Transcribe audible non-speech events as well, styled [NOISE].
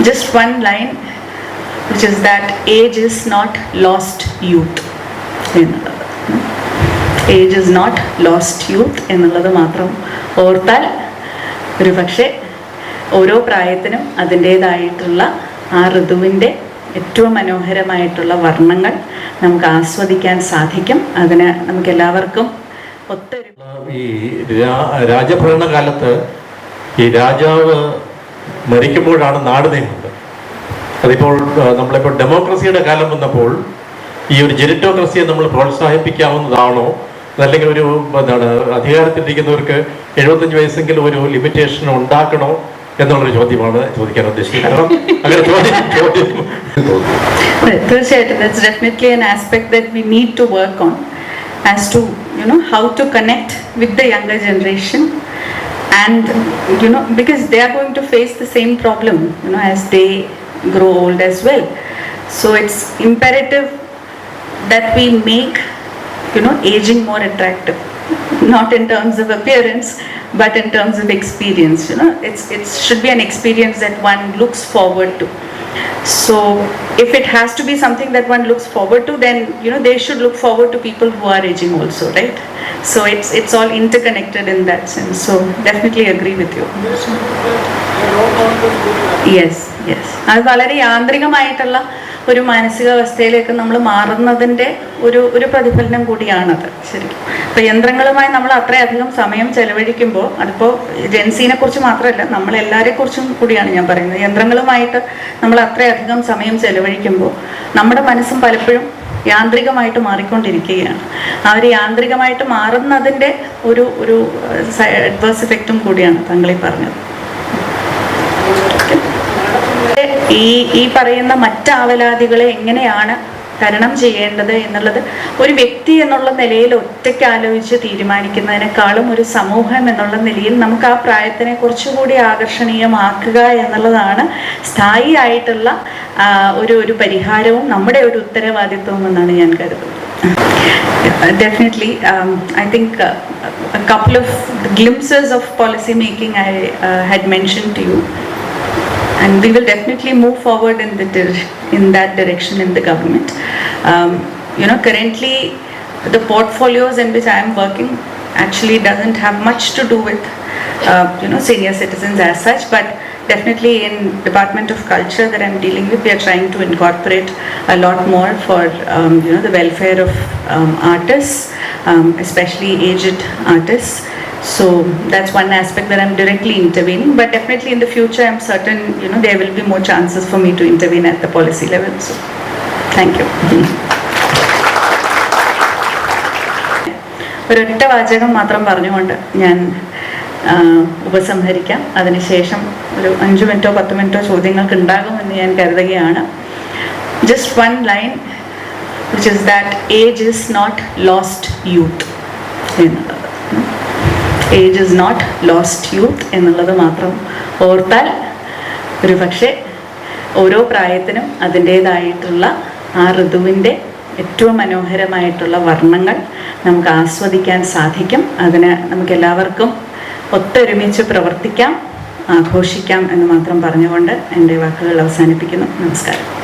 just one line, which is that age is not lost youth. Age is not lost youth എന്നുള്ളത് മാത്രം ഓർത്താൽ ഒരു പക്ഷേ ഓരോ പ്രായത്തിനും അതിന്റേതായിട്ടുള്ള ആ ഋതുവിന്റെ ഏറ്റവും മനോഹരമായിട്ടുള്ള വർണങ്ങൾ നമുക്ക് ആസ്വദിക്കാൻ സാധിക്കും അതിന് നമുക്ക് എല്ലാവർക്കും ഒത്തൊരു ഈ രാജഭരണകാലത്ത് ഈ രാജാവ് മരിക്കുമ്പോഴാണ് നാട് നീങ്ങുന്നത്. അതിപ്പോൾ നമ്മളിപ്പോൾ ഡെമോക്രസിയുടെ കാലം വന്നപ്പോൾ ഈ ഒരു ജെനിറ്റോക്രസിയെ നമ്മൾ പ്രോത്സാഹിപ്പിക്കാവുന്നതാണോ? അല്ലെങ്കിൽ ഒരു എന്താണ് അധികാരത്തിലിരിക്കുന്നവർക്ക് എഴുപത്തഞ്ച് വയസ്സെങ്കിലും ഒരു ലിമിറ്റേഷൻ ഉണ്ടാക്കണോ എന്നുള്ളൊരു ചോദ്യമാണ് ചോദിക്കാൻ ഉദ്ദേശിക്കുന്നത്. കാരണം അങ്ങനെ ചോദ്യം ചോദ്യം. തീർച്ചയായിട്ടും. Definitely an aspect that we to work on as to you know how to connect with the generation and you know because they are going to face the same problem you know as they grow old as well. So it's imperative that we make you know aging more attractive. [LAUGHS] Not in terms of appearance but in terms of experience you know. It's it should be an experience that one looks forward to. So if it has to be something that one looks forward to then you know they should look forward to people who are aging also right? So it's it's all interconnected in that sense. So definitely agree with you. Yes yes അത് വളരെ യാന്ത്രികമായിട്ടുള്ള ഒരു മാനസികാവസ്ഥയിലേക്ക് നമ്മൾ മാറുന്നതിന്റെ ഒരു ഒരു പ്രതിഫലനം കൂടിയാണത്. ശരിക്കും. അപ്പോൾ യന്ത്രങ്ങളുമായി നമ്മൾ അത്രയധികം സമയം ചെലവഴിക്കുമ്പോൾ അതിപ്പോൾ ജെൻസീനെ കുറിച്ച് മാത്രമല്ല നമ്മൾ കുറിച്ചും കൂടിയാണ് ഞാൻ പറയുന്നത്. യന്ത്രങ്ങളുമായിട്ട് നമ്മൾ അത്രയധികം സമയം ചെലവഴിക്കുമ്പോൾ നമ്മുടെ മനസ്സും പലപ്പോഴും യാന്ത്രികമായിട്ട് മാറിക്കൊണ്ടിരിക്കുകയാണ്. ആ ഒരു യാന്ത്രികമായിട്ട് മാറുന്നതിന്റെ ഒരു ഒരു അഡ്വേഴ്സ് ഇഫക്റ്റും കൂടിയാണ് താങ്കളീ പറഞ്ഞത്. ഈ ഈ പറയുന്ന മറ്റാവലാദികളെ എങ്ങനെയാണ് തരണം ചെയ്യേണ്ടത് എന്നുള്ളത് ഒരു വ്യക്തി എന്നുള്ള നിലയിൽ ഒറ്റയ്ക്ക് ആലോചിച്ച് തീരുമാനിക്കുന്നതിനേക്കാളും ഒരു സമൂഹം എന്നുള്ള നിലയിൽ നമുക്ക് ആ പ്രായത്തിനെ കുറച്ചുകൂടി ആകർഷണീയമാക്കുക എന്നുള്ളതാണ് സ്ഥായിയായിട്ടുള്ള ഒരു ഒരു പരിഹാരവും നമ്മുടെ ഒരു ഉത്തരവാദിത്വവും എന്നാണ് ഞാൻ കരുതുന്നത്. Definitely, I think of glimpses of policy making I uh, had mentioned to you, and we will definitely move forward in the in that direction in the government. Um, you know, currently the portfolios in which I am working actually doesn't have much to do with uh, you know senior citizens as such, but definitely in Department of Culture that I'm dealing with, we are trying to incorporate a lot more for um, you know the welfare of um, artists, um, especially aged artists. So that's one aspect that I'm directly intervening. But definitely in the future, I'm certain you know there will be more chances for me to intervene at the policy level. So thank you. ഒരൊറ്റ വാചകം മാത്രം പറഞ്ഞുകൊണ്ട് ഞാൻ ഉപസംഹരിക്കാം അതിനുശേഷം ഒരു അഞ്ച് മിനിറ്റോ പത്ത് മിനിറ്റോ ചോദ്യങ്ങൾക്ക് ഉണ്ടാകുമെന്ന് ഞാൻ കരുതുകയാണ് just one line which is that age is not lost youth എന്നുള്ളത് age is not lost youth എന്നുള്ളത് മാത്രം ഓർത്താൽ ഒരു പക്ഷേ ഓരോ പ്രായത്തിനും അതിന്റേതായിട്ടുള്ള ആ ഋതുവിന്റെ ഏറ്റവും മനോഹരമായിട്ടുള്ള വർണങ്ങൾ നമുക്ക് ആസ്വദിക്കാൻ സാധിക്കും. അതിന് നമുക്ക് എല്ലാവർക്കും ഒത്തൊരുമിച്ച് പ്രവർത്തിക്കാം ആഘോഷിക്കാം എന്ന് മാത്രം പറഞ്ഞുകൊണ്ട് എന്റെ വാക്കുകൾ അവസാനിപ്പിക്കുന്നു. നമസ്കാരം.